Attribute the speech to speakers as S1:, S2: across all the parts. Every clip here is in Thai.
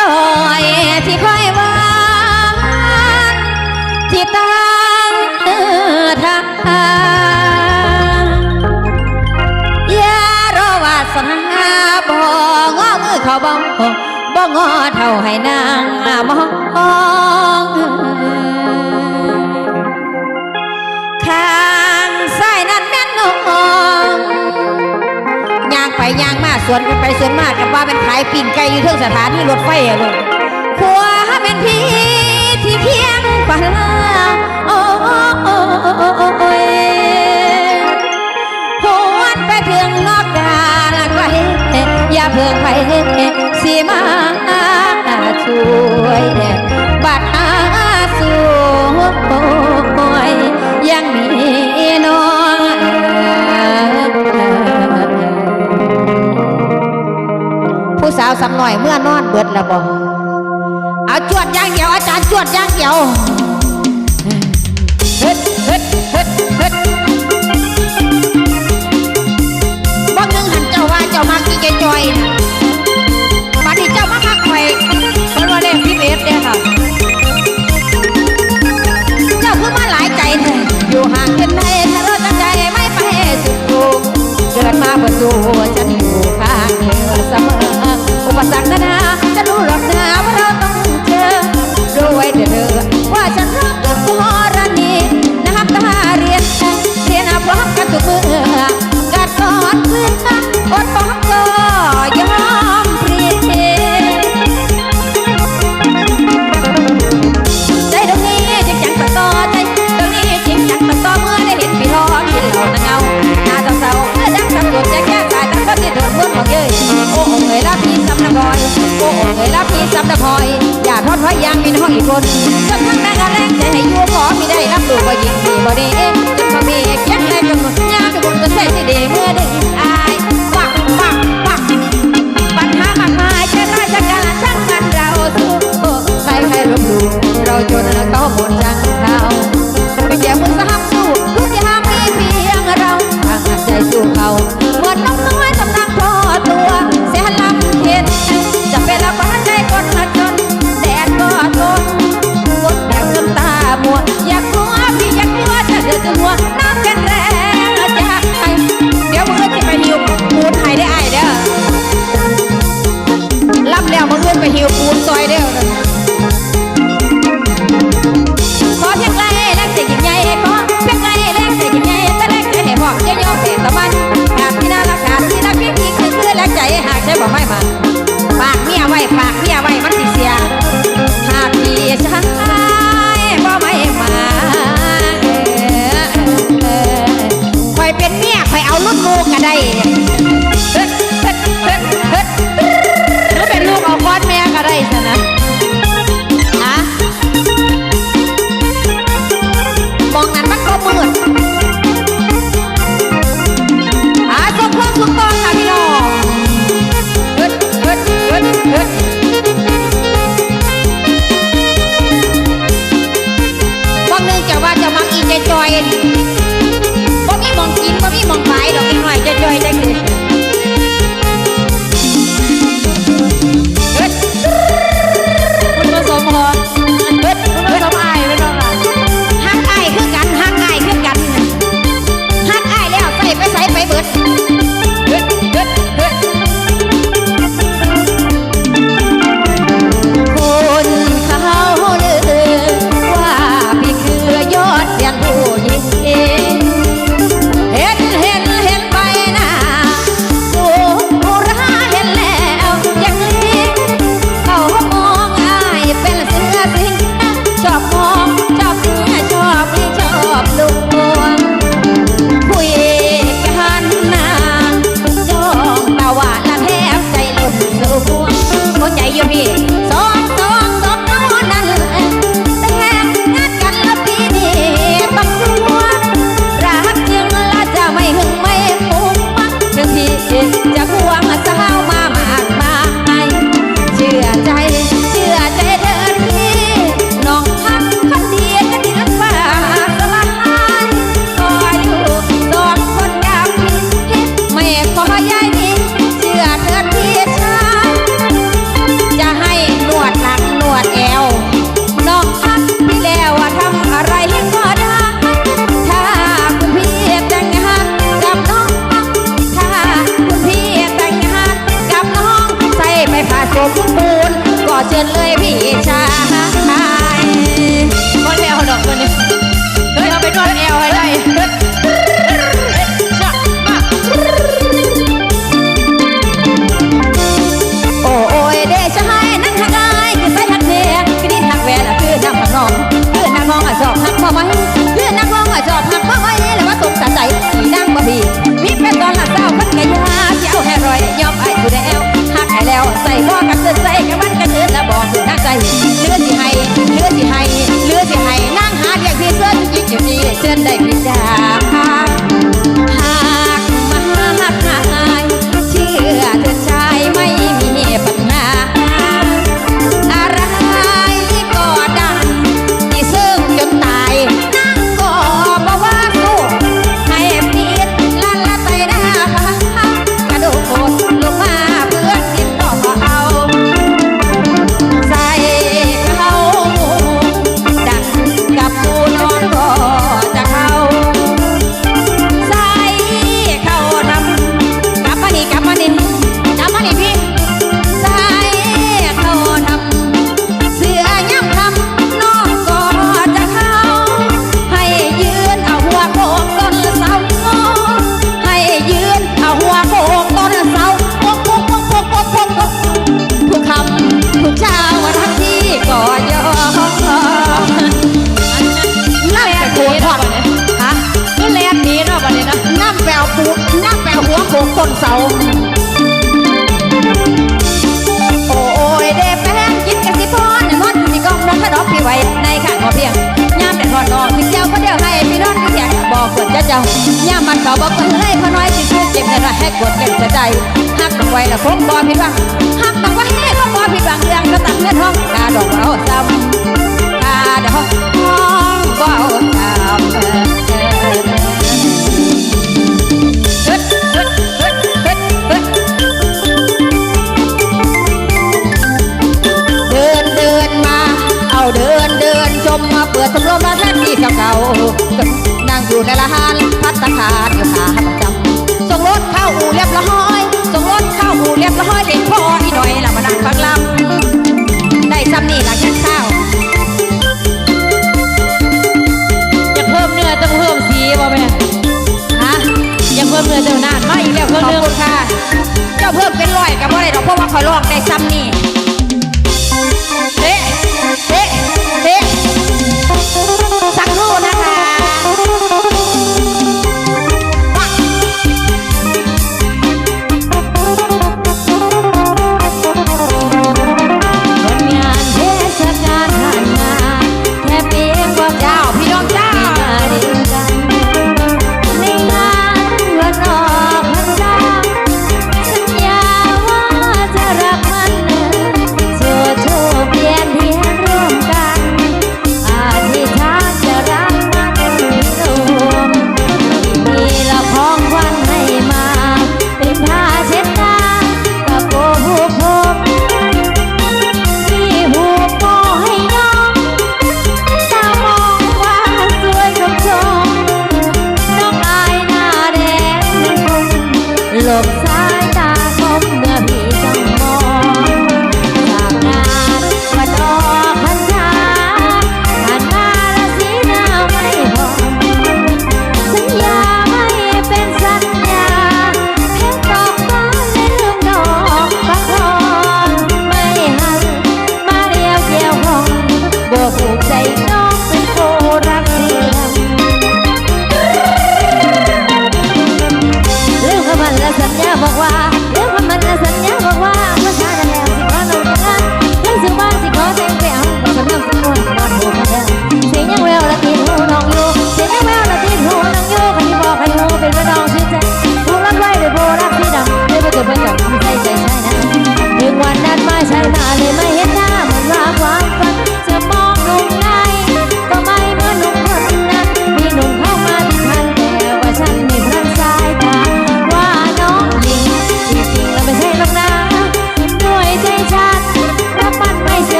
S1: รอยที่ค่อยวานที่ตั้งเออทางอย่ารอวาสนาบ่งอมือเขาบ่งบ่งอเท่าให้นางมอง สวนกันไปสวนมากกับว่าเป็นขายปิ่งไก่อยู่เทิงสถานีรถไฟอะลูกขัวเป็นพี่ที่เพียงฝันโอ้ยหวนไปถึงนอกกาลไกลอย่าเพิ่งไปสีมาช่วยบัดอาสู สำหน่อยเมื่อนอนเบิดละบ่เอาจวดย่างเดียว อาจารย์จวดย่างเดียวเฮ็ดเฮ็ดเฮ็ดเฮ็ดบ่เงินหันเจ้าว่าเจ้ามากี่เจจอยมาที่เจ้ามาพักไว้เพราะว่าเลขที่เอฟเนี่ยค่ะเจ้า
S2: เพิ่มาหลายใจเลยอยู่ห่างกันให้
S3: ทะเลาะใจไม่ไปสุดโกเกิดมาเพื่อสู้ฉันอยู่ข้างเธอเสมอ ประจักษ์นานาจะรู้หรอกนาว่าเรา
S2: I do.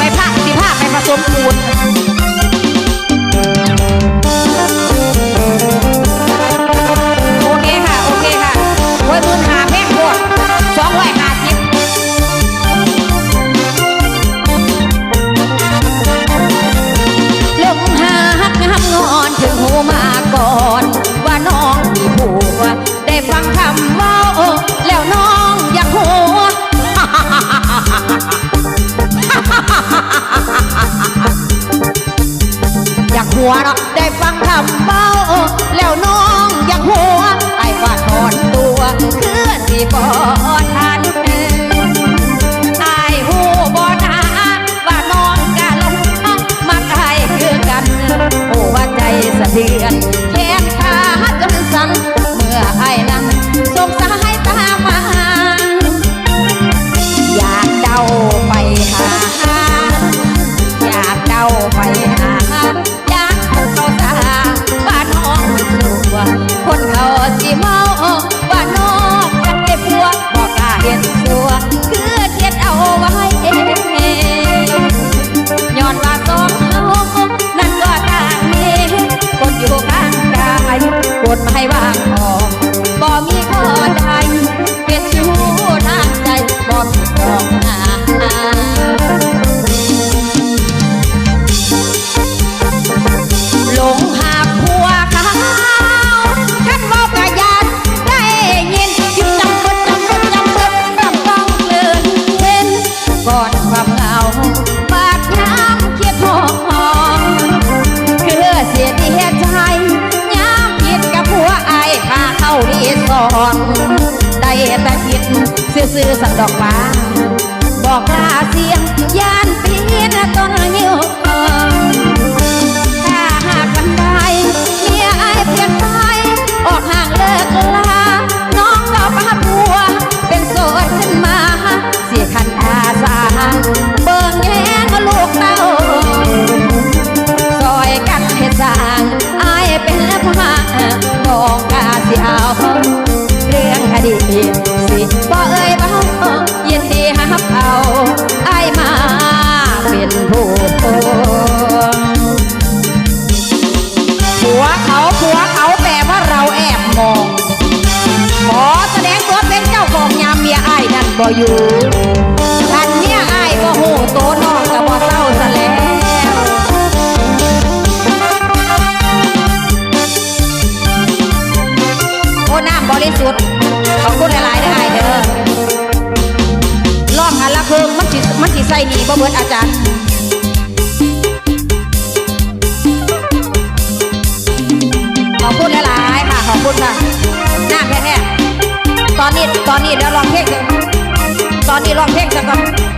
S2: ไปพักสิภาคไปผ
S1: สมปูนโอเคค่ะ โอเคค่ะโอ้ยมืหาแพงโคตสองร้อยหาสิบลงฮักห้ำงอนถึงหูมาก่อน ว่าน้องมีผัวได้ฟังคำัวได้ฟังคำเบาแล้วน้องยังหัวไอ้ว่าถอนตัวเพื่อสีบอ ซื้อสักดอกฟ้า บอกลาเสียงยานปีนะต้นหิวถ้าหากวันใดเมียไอเพียยนไปออกห่างเลิกลา น้องก็าปะบัว เป็นโสดขึ้นมา เสียขันอาสา บ่อยู่คันเนี่ยอายบ่หูโตน้องกับบ่เศร้าซะแล้วโอ้น้ำบริสุทธิ์ขอบคุณหลายๆนะอายเด้อลองหาละเพิงมันสิมันสิใส่หนีบ่เบิดอาจารย์ขอบคุณหลายๆค่ะขอบคุณค่ะน้าแท้ๆตอนนี้ตอนนี้เดี๋ยวลองเพล อนนี่
S2: ร้องเพลง
S1: ซะก่
S2: อน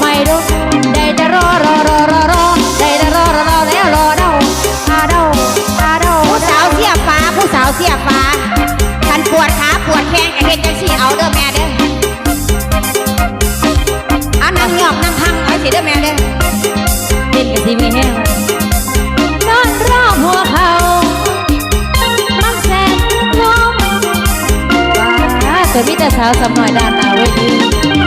S1: ไม่
S2: ดูได้แต่รอรอรอรอรอได้แต่รอรอรอแล้วรอเดาอาเดาอาเดา
S1: ผู้สาวเสียฟ้าผู้สาวเสียฟ้าคันปวดขาปวดแข้งก็เฮ็ดจังซี่เอาเด้อแม่เด้อเอานางหยอกนางพังเอาสิเด้อแม่เด้อ
S2: เต้นกันสิมีแห้งนอนรอหัวเขามักแสบลมว้าเกิดมีแต่สาวสำหน่อยด้านหน้าเวที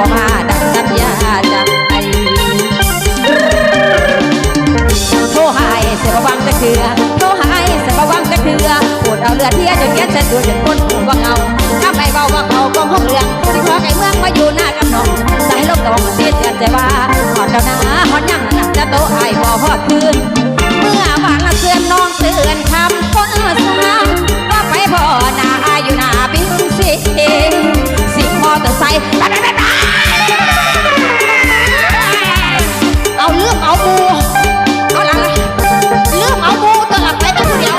S1: บอกมาดังสัญญาใจโทรหายเสียบวังจะเถือโทรหายเสียบวังจะเถือปวดเอาเลือดเทียจนเกี้ยนเส้นตัวจนคนหูว่าเงาถ้าไปเบาว่าเขาก็ห้องเรืองสิพอไก่เมืองมาอยู่หน้ากับน้องสายลมกระบอกเสียเตือนใจว่าหอดเจ้าหน้าหอดยังนักจะโตไอบ่หอดคืนเมื่อวานละเตือนน้องเตือนคำคนสามว่าไปพ่อหนา อายุหน้าบิ้งสิสิมอเตอร์ไซค์เอาเรื่องเอาบูเอาละเรื่องเอาบูตัวหลักไปตัวเดียว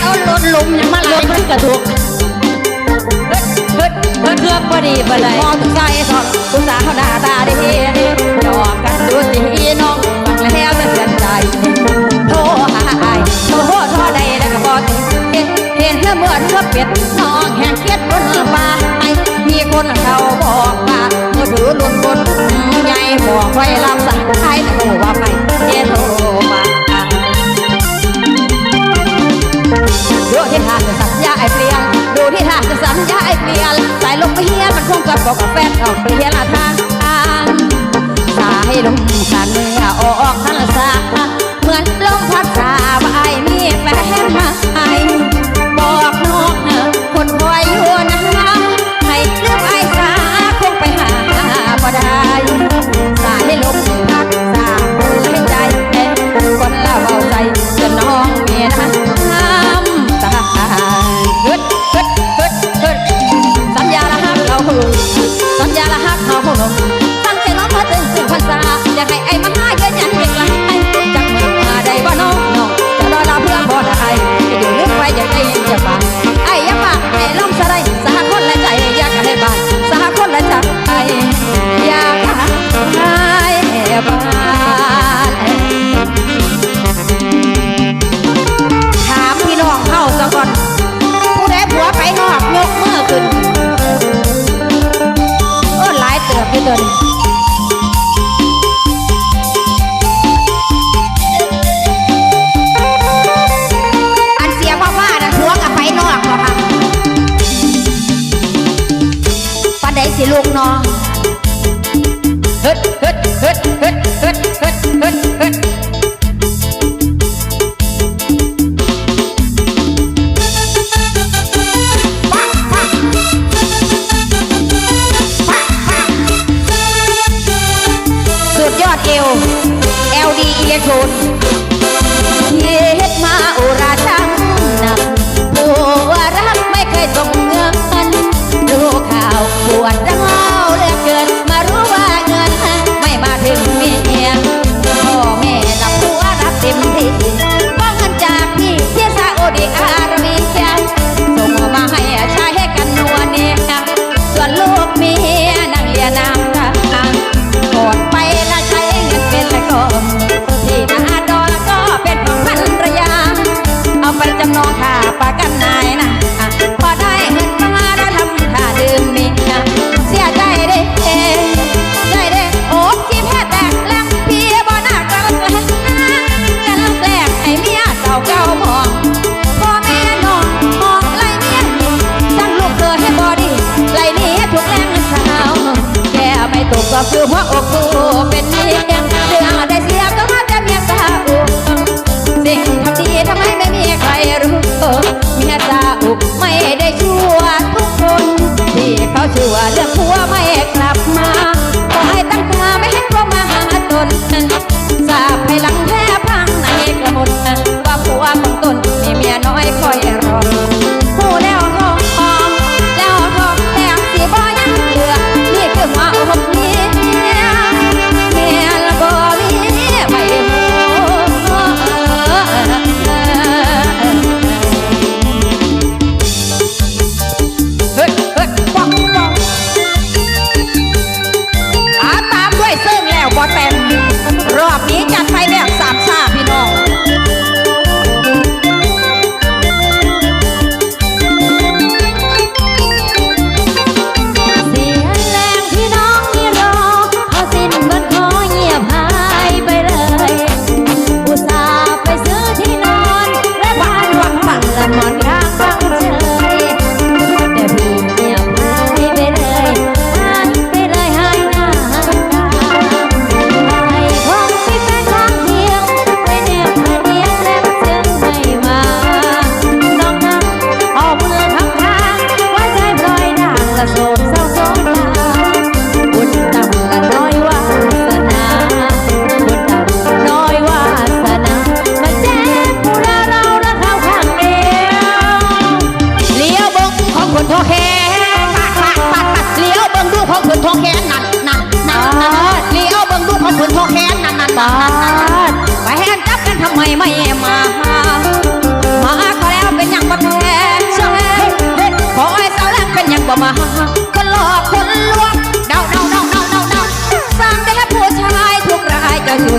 S1: เอารถลุมยังมาล
S2: รถ
S1: ง
S2: มันกระทุก
S1: เฮ้ยเฮ้ยเฮ้ย
S2: เกือบพอดีบ่ได้
S1: มอเตอร์ไซค์สอนคุณสาวหน้าตาดี รับสายแต่โทรว่าไปเย็นโทรมาดูที่ทางจะสัญญาไอ้เปลี่ยนดูที่ทางจะสัญญาไอ้เปลี่ยนสายลมไปเฮียมันคงกับบอกกับแฟนออกไปเฮียนละทางสายลมสันเมื่อออกทางสาเ you.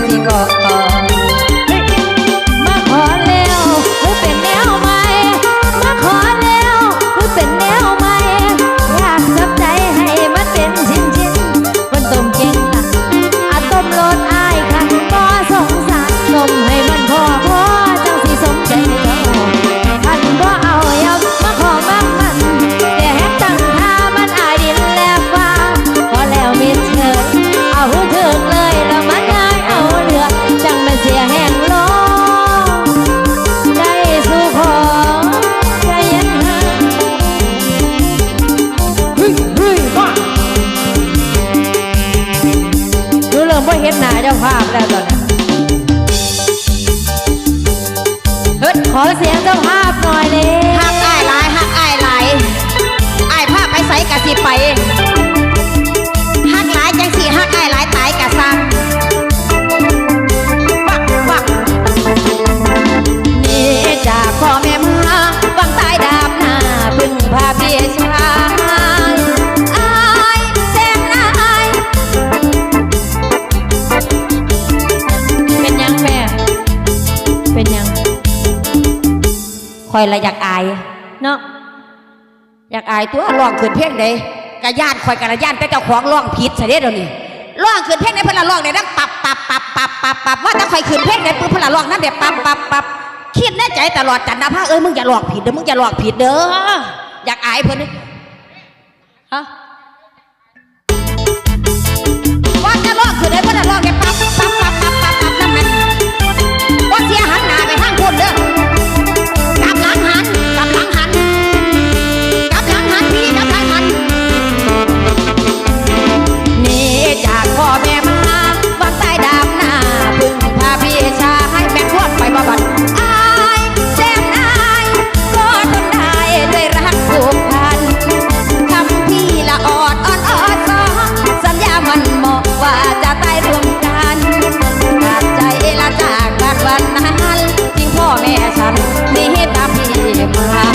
S1: 一个呃 อยละอยากอายเนาะอยากอายตัวร้องขึ้นเพียงใดกระยานคอยกระยานแต่
S2: เจ้าของร้องผิด
S1: ใช่เด้เดี๋ย
S2: วนี้ร้องขึ้นเพี
S1: ย
S2: ง
S1: ในพลังร้องในนั่งปับปับปับปับปับปับว่าถ้าคอยขึ้นเพียงในปืนพลังร้องนั่นเดี๋ยวปับปับปับคิดแน่ใจตลอดจันทร์ภาเอ้ยมึงอย่าหลอกผิดเด้อมึงอย่าหลอกผิดเด้ออยากอา
S4: ยเพื่
S1: อนฮะ demais.